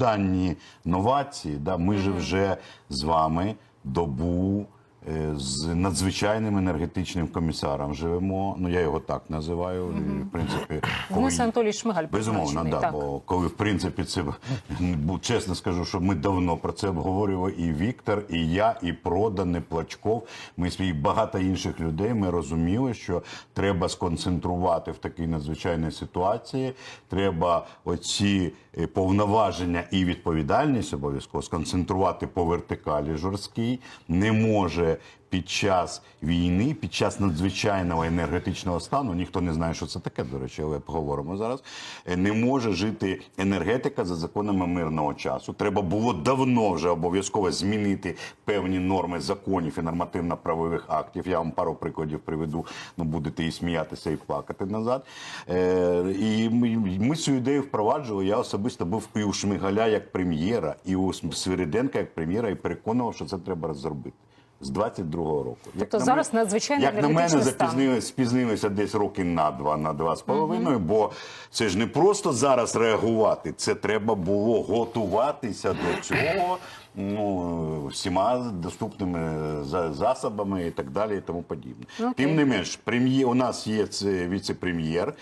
останні новації, да, ми же вже з вами добу е, з надзвичайним енергетичним комісаром живемо. Ну я його так називаю. В принципі, Денис Анатолій Шмигаль Безумовно, да, так. бо коли в принципі це чесно скажу, що ми давно про це обговорювали. І Віктор, і я, і Продан, і Плачков. Ми і багато інших людей. Ми розуміли, що треба сконцентрувати в такій надзвичайній ситуації. Треба оці е, повноваження і відповідальність обов'язково сконцентрувати по вертикалі жорсткій. Не може під час війни, під час надзвичайного енергетичного стану, ніхто не знає, що це таке, до речі, але поговоримо зараз. е, Не може жити енергетика за законами мирного часу. Треба було давно вже обов'язково змінити певні норми законів і нормативно-правових актів. Я вам пару прикладів приведу. Ну будете і сміятися, і плакати назад. Е, і ми, ми цю ідею впроваджували. Я особисто був і у Шмигаля як прем'єра, і у Свириденка як прем'єра, і переконував, що це треба зробити. З 22-го року. Як Тобто на зараз мене- надзвичайний Як на мене, запізнилися, спізнилися десь роки на два, на два з половиною, бо це ж не просто зараз реагувати, це треба було готуватися до цього ну, всіма доступними за- засобами і так далі і тому подібне. Окей. Тим не менш, прем'єр, у нас є це віце-прем'єр,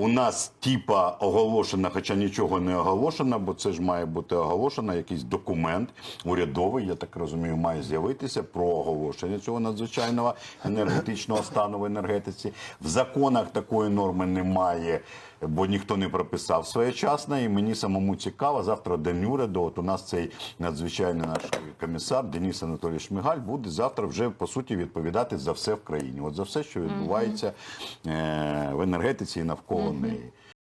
у нас типа оголошена, хоча нічого не оголошено, бо це ж має бути оголошено, якийсь документ урядовий, я так розумію, має з'явитися про оголошення цього надзвичайного енергетичного стану в енергетиці. В законах такої норми немає. Бо ніхто не прописав своєчасно, і мені самому цікаво. Завтра день уряду. От у нас цей надзвичайний наш комісар Деніс Анатолій Шмигаль буде завтра вже по суті відповідати за все в країні. От за все, що відбувається е, в енергетиці і навколо on me.